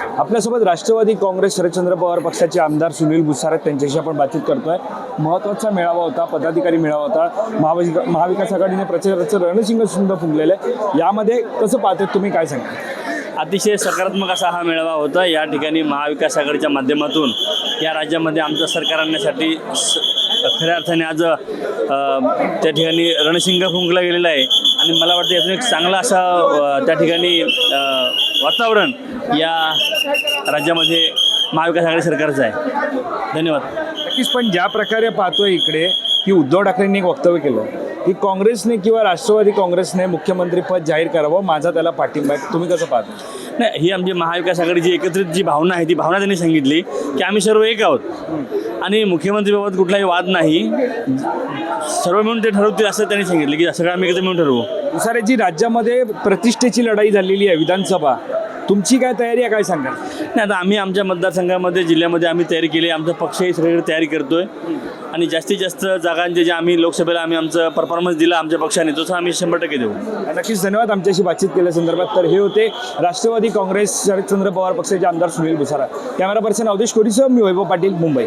आपल्यासोबत राष्ट्रवादी काँग्रेस शरदचंद्र पवार पक्षाचे आमदार सुनील भुसारे त्यांच्याशी आपण बातचीत करतोय. महत्त्वाचा मेळावा होता पदाधिकारी मेळावा होता. महाविका महाविकास आघाडीने प्रचाराचं रणशिंग सुद्धा फुंकलेलं आहे. यामध्ये कसं पाहते तुम्ही काय सांगा अतिशय सकारात्मक असा हा मेळावा होता. या ठिकाणी महाविकास आघाडीच्या माध्यमातून या राज्यामध्ये आमचं सरकार आणण्यासाठी खऱ्या अर्थाने आज त्या ठिकाणी रणशिंग फुंकला गेलेला आहे. आणि मला वाटतं यातून एक चांगला असा त्या ठिकाणी वातावरण या राज्यामध्ये महाविकास आघाडी सरकारचं आहे. धन्यवाद. नक्कीच पण ज्या प्रकारे पाहतोय इकडे की उद्धव ठाकरेंनी एक वक्तव्य केलं. की काँग्रेसने किंवा राष्ट्रवादी काँग्रेसने मुख्यमंत्री पद जाहीर करावं माझा त्याला पाठिंबा आहे. तुम्ही कसं पाहता? नाही ही आमची महाविकास आघाडीची एकत्रित जी भावना आहे ती भावना त्यांनी सांगितली की आम्ही सर्व एक आहोत. आणि मुख्यमंत्रीबाबत कुठलाही वाद नाही. सर्व मिळून ते ठरवतील असं त्यांनी सांगितलं की सगळं आम्ही एकत्र मिळून ठरवू. दुसऱ्याची राज्यामध्ये प्रतिष्ठेची लढाई झालेली आहे विधानसभा तुमची काय तयारी आहे काय सांगाल? नाही आता आम्ही आमच्या मतदारसंघामध्ये जिल्ह्यामध्ये आम्ही तयारी केली आहे. आमचा पक्षही सगळीकडे तयारी करतोय. आणि जास्तीत जास्त जागांचे जे आम्ही लोकसभेला आम्ही आमचं परफॉर्मन्स दिला आमच्या पक्षाने तसं आम्ही शंभर टक्के देऊ. नक्कीच धन्यवाद आमच्याशी बातचीत केल्या संदर्भात. तर हे होते राष्ट्रवादी काँग्रेस शरदचंद्र पवार पक्षाचे आमदार सुनील भुसारा. कॅमेरा पर्सन अवधेश कोरीसह मी वैभव पाटील मुंबई.